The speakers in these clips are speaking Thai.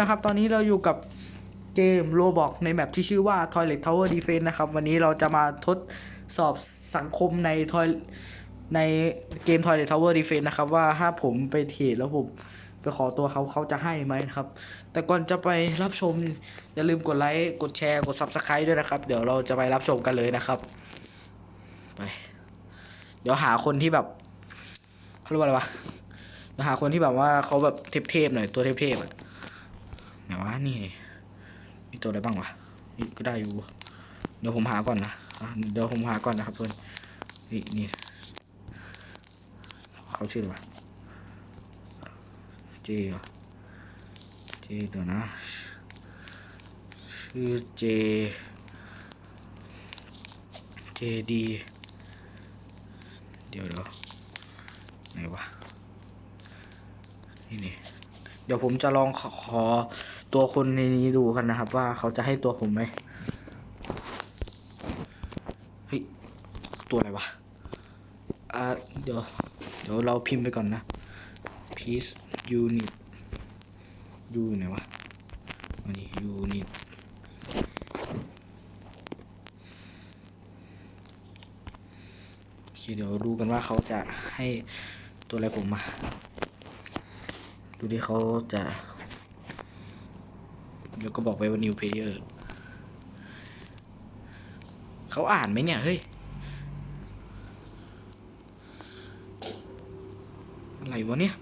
นะครับ ตอนนี้เราอยู่กับเกมโ o บอกในแมปที่ชื่อว่า Toilet Tower Defense นะครับ วันนี้เราจะมาทดสอบสังคมในทอยในเกม Toilet Tower Defense นะครับ ว่าถ้าผมไปเทรดแล้วผมไปขอตัวเขาเขาจะให้ไหมนะครับ แต่ก่อนจะไปรับชม อย่าลืมกดไลค์กดแชร์กด Subscribe ด้วยนะครับ เดี๋ยวเราจะไปรับชมกันเลยนะครับไปเดี๋ยวหาคนที่แบบเขาเรียกว่าอะไรวะเดี๋ยวหาคนที่แบบว่าเขาแบบเทพๆหน่อยตัวเทพๆอะ วะนี่ มีตัวอะไรบ้างวะนี่ก็ได้อยู่ เดี๋ยวผมหาก่อนนะเดี๋ยวผมหาก่อนนะครับเพื่อนนี่นี่เขาชื่ออะไรเจเหรอเจเดี๋ยวนะ ชื่อเจ เจดี เดี๋ยวเดี๋ยวไหนวะ นี่นี่เดี๋ยวผมจะลองขอ ตัวคนในนี้ดูกันนะครับ ว่าเขาจะให้ตัวผมไหมเฮ้ยตัวอะไรวะอ่าเดี๋ยว เดี๋ยวเราพิมพ์ไปก่อนนะ piece unit ยูไหนวะอันนี้ unit โอเคเดี๋ยวดูกันว่าเขาจะให้ตัวอะไรผมมา ดูดิเขาจะ เดี๋ยวก็บอกไปว่า new player เขาอ่านไหมเนี่ย เฮ้ย อะไรวะเนี่ย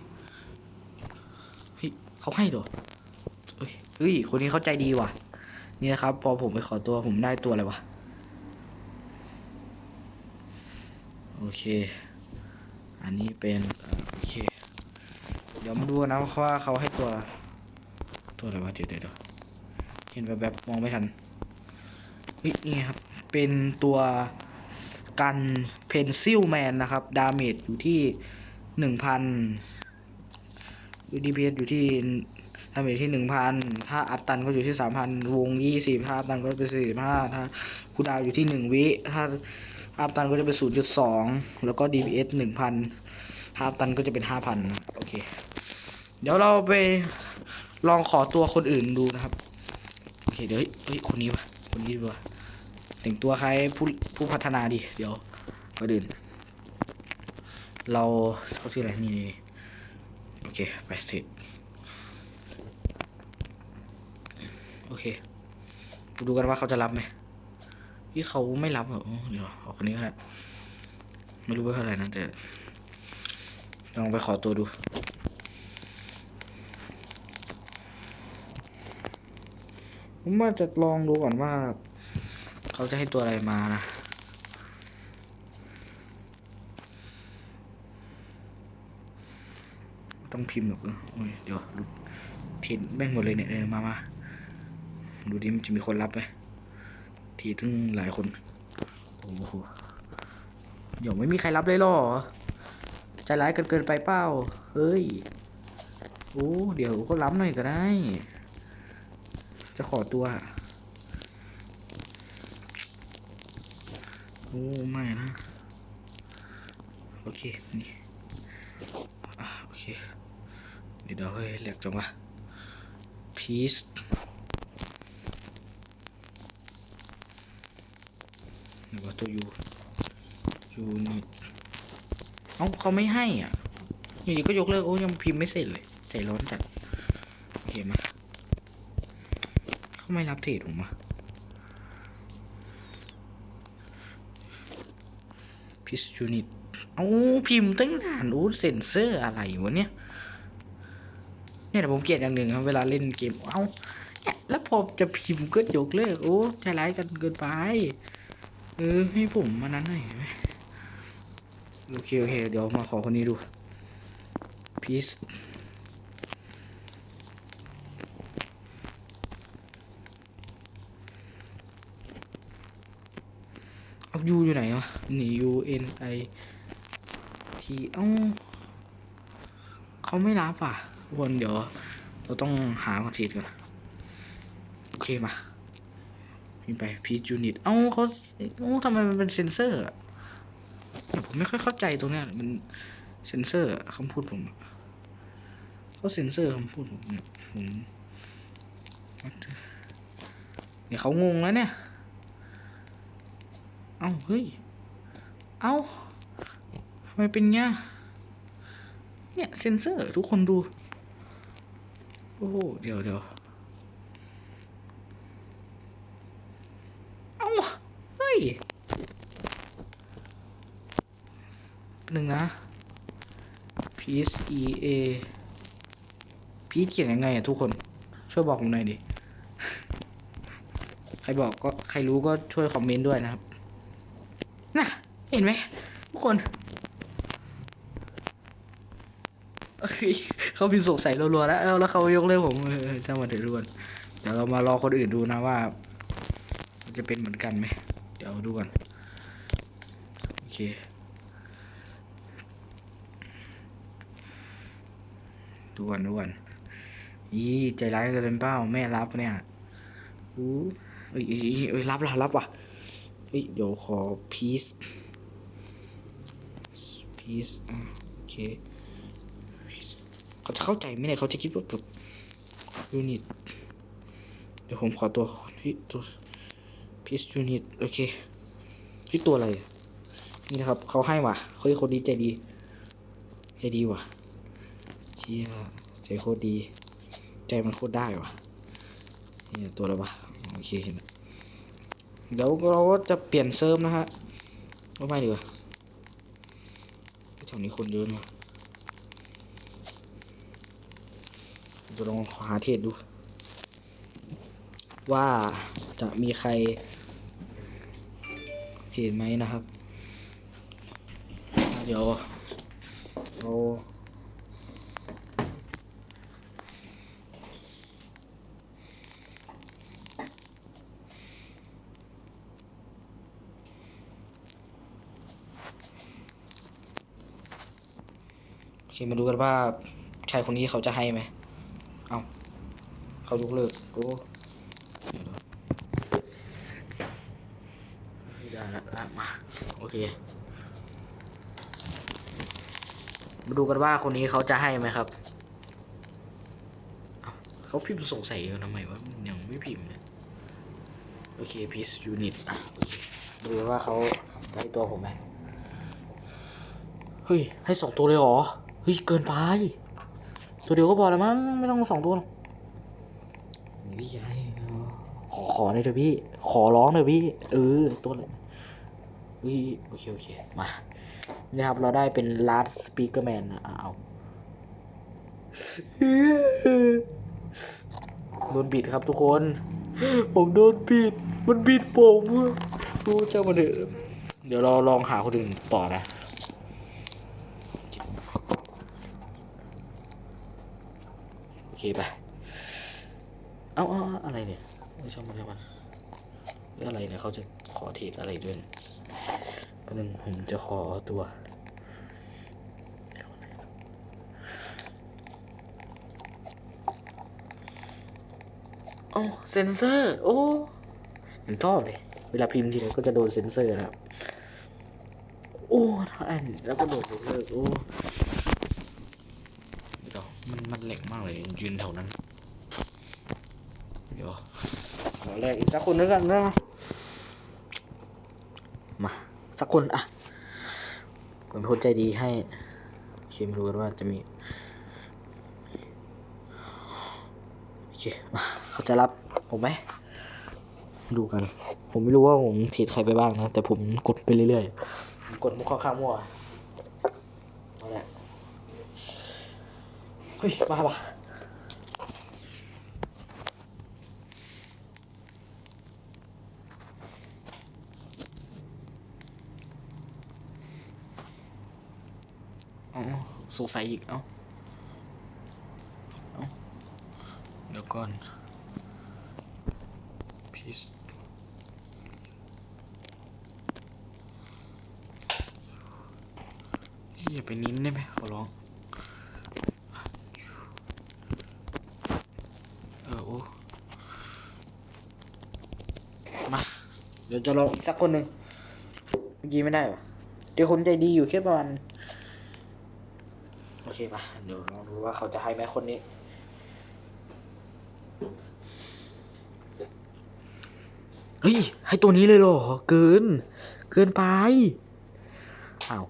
เฮ้ยเขาให้เหรอเฮ้ยเฮ้ย คนนี้เขาใจดีว่ะ นี่นะครับ พอผมไปขอตัวผมได้ตัวอะไรวะ โอเค อันนี้เป็นเอ่อโอเค เดี๋ยวมาดูนะว่าเขาให้ตัว ตัวอะไรวะ เดี๋ยวเดี๋ยว เห็นแบบแบบๆมองไม่ทันเฮ้ยนี่ครับ เป็นตัวกันเพนซิลแมนนะครับ ดาเมจอยู่ที่หนึ่งพันยูดีพีอยู่ที่ดาเมจที่หนึ่งพันถ้าอัพตันก็อยู่ที่สามพันวงยี่สิบถ้าอัพตันก็เป็นสี่สิบห้าถ้าคูดาวอยู่ที่หนึ่งวิ ถ้าอัพตันก็จะเป็นศูนย์จุดสองแล้วก็ DPS หนึ่งพันถ้าอัพตันก็จะเป็นห้าพันโอเค เดี๋ยวเราไปลองขอตัวคนอื่นดูนะครับ เคเดี๋ยวเฮ้ยคนนี้วะคนนี้วะแต่งตัวคล้ผู้ผู้พัฒนาดิเดี๋ยวก่อนอื่นเราเขาชื่ออะไรนี่นี่โอเคไปเสร็จโอเคดูกันว่าเขาจะรับไหมที่เขาไม่รับเหรอเดี๋ยวเอาคนนี้ก็ได้ไม่รู้ว่าเท่าไหร่นะแต่ลองไปขอตัวดู ผมว่าจะลองดูก่อนว่า เขาจะให้ตัวอะไรมานะต้องพิมพ์หรอกเออโอ้ยเดี๋ยวดูทีแม่งหมดเลยเนี่ยเออมามาดูดิมันจะมีคนรับไหมทีตั้งหลายคนโอ้โหเดี๋ยวไม่มีใครรับเลยหรอใจร้ายเกินเกินไปเปล่าเฮ้ยโอ้เดี๋ยวก็รับหน่อยก็ได้ จะขอตัวโอ้ไม่นะ โอเค นี่อะโอเคเดี๋ยวเดี๋ยวเฮ้ยแหลกจังวะ peace หรือว่าตัวยูยูนิตเอ้าเขาไม่ให้อะอยู่ดีก็ยกเลิก โอ้ยังพิมพ์ไม่เสร็จเลย ใจร้อนจัด โอเคมา เขาไม่รับเทรดผมอะพิสยูนิตเอาพิมพ์ตั้งนานรู้เซ็นเซอร์อะไรวะเนี่ย เนี่ยแต่ผมเกลียดอย่างหนึ่งครับ เวลาเล่นเกม เอาเนี่ยแล้วพอจะพิมพ์ก็ยกเลิกโอ้ใจร้ายกันเกินไป เออให้ผมมานั้นหน่อยไหมโอเคโอเค เดี๋ยวมาขอคนนี้ดูพีซ เอายูอยู่ไหนวะนี่ U N I T เอ้าเขาไม่รับอะทุกคนเดี๋ยว เราต้องหาคอนทีก่อนโอเคมาพิมไปพีจูนิตเอ้าเขาเอ้าทำไมมันเป็นเซนเซอร์อะเนี่ยผมไม่ค่อยเข้าใจตรงเนี้ยมันเซนเซอร์คำพูดผมเขาเซนเซอร์คำพูดผมเนี่ยผมเดี๋ยวเขางงแล้วเนี่ย เอาเฮ้ย เอาทำไมเป็นเงี้ย เนี่ยเซนเซอร์ทุกคนดู โอ้โห เดี๋ยวเดี๋ยวเอาเฮ้ยหนึ่งนะ P S E A พีเขียนยังไงอะทุกคน ช่วยบอกผมหน่อยดิ ใครบอกก็ใครรู้ก็ช่วยคอมเมนต์ด้วยนะครับ น่ะ เห็นไหมทุกคนเอ้ยเขาพิมพ์สงสัยรัวๆแล้วแล้วเขายกเลิกผมเออจ้างมาเถอะทุกคนเดี๋ยวเรามารอคนอื่นดูนะว่ามันจะเป็นเหมือนกันไหมเดี๋ยวดูก่อนโอเคดูก่อนดูก่อนยี่ใจร้ายเกินเป้าแม่รับเนี่ยอู้เอ้ยเอ้ยเอ้ยเอ้ยรับละรับว่ะ เฮ้ยเดี๋ยวขอพีซพีซอะโอเคเขาจะเข้าใจไหมเนี่ยเขาจะคิดว่าแบบยูนิตเดี๋ยวผมขอตัวพี่ตัวพีซยูนิตโอเคพี่ตัวอะไรนี่นะครับเขาให้ว่ะเฮ้ยคนดีใจดีใจดีว่ะเชี่ยใจโคตรดี ใจมันโคตรได้ว่ะนี่ตัวอะไรวะโอเคเห็นแล้ว เดี๋ยวเราก็จะเปลี่ยนเซิร์ฟนะฮะว่าไม่ดีกว่าแถวนี้คนเยอะนะจะลองหาเทศดู ว่าจะมีใคร เห็นไหมนะครับ เดี๋ยวเรา มาดูกันว่าชายคนนี้เขาจะให้ไหม เอาเขายกเลิกโอ้เดี๋ยวๆไม่ได้ละอะมา โอเค มาดูกันว่าคนนี้เขาจะให้ไหมครับเอ้าเขาพิมพ์สงสัยกันทำไมวะมันยังไม่พิมพ์เลยโอเค peace unit อะโอเคดูกันว่าเขาจะให้ตัวผมไหมเฮ้ย ให้สองตัวเลยเหรอ เฮ้ย เกินไป ตัวเดียวก็พอแล้วมั้งไม่ต้องสองตัวหรอกนี่ไงขอขอหน่อยเถอะพี่ ขอร้องหน่อยพี่เออตัวเลยเฮ้ยโอเคโอเคมานี่ครับเราได้เป็น last speaker man นะอะเอาโดนบิดครับทุกคน ผมโดนบิด มันบิดผมรู้เจ้ามาเถอะเดี๋ยวเราลองหาคนอื่นต่อนะ โอ เคไปเอาเอาเอาอะไรเนี่ยไม่ชอบมันชอบนเรื่ออะไรเนี่ยเขาจะขอเทปอะไรด้วยประเด็นผมจะขอตัวโอ้เซนเซอร์ โอ้ผมชอบเลย เวลาพิมพ์ทีไรก็จะโดนเซนเซอร์นะครับ โอ้ถ้าอันแล้วก็โดดยกเลิกโอ้ เดี๋ยวมันมันแหลกมากเลยยืนแถวนั้น เดี๋ยวขอแรกอีกสักคนด้วยกันนะมาสักคนอะผมเป็นคนใจดีให้โอเคไม่รู้กันว่าจะมีโอเคมาเขาจะรับผมไหมดูกัน ผมไม่รู้ว่าผมฉีดใครไปบ้างนะ แต่ผมกดไปเรื่อยๆผมกดมุกข้างๆมั่วนั่นแหละ เฮ้ย มาว่ะสงสัยอีก เอ้า เอ้า เดี๋ยวก่อนพีซอย่าไปนิ้นได้ไหมขอร้อง เออโอ้ มาเดี๋ยวจะลองอีกสักคนหนึ่งเมื่อกี้ไม่ได้ปะเดี๋ยวคนใจดีอยู่แค่ประมาณโอเคมาเดี๋ยวลองดูว่าเขาจะให้ไหมคนนี้เฮ้ยให้ตัวนี้เลยเหรอ เกิน เกินไปเอาว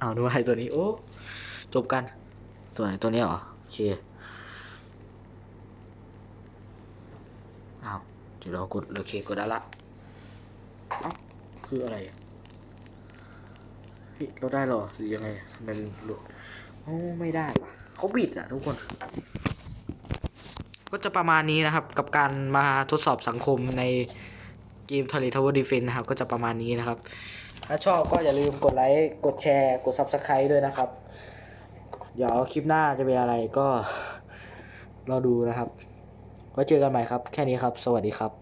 อ้าวนึกว่าให้ตัวนี้ โอ้ จบกัน ตัวไหนตัวนี้เหรอ โอเค อ้าว เดี๋ยวเรากดโอเคกดได้ละอ้าคืออะไรเฮ้ยเราได้หรอหรือยังไงทำไมมันหลุดโอ้ไม่ได้ว่ะเขาบิดอะทุกคน ก็จะประมาณนี้นะครับ กับการมาทดสอบสังคมในเกม Toilet Tower Defense นะครับ ก็จะประมาณนี้นะครับ ถ้าชอบก็อย่าลืมกดไลค์กดแชร์ กด Subscribe ด้วยนะครับ เดี๋ยวคลิปหน้าจะเป็นอะไรก็รอดูนะครับ ไว้เจอกันใหม่ครับ แค่นี้ครับ สวัสดีครับ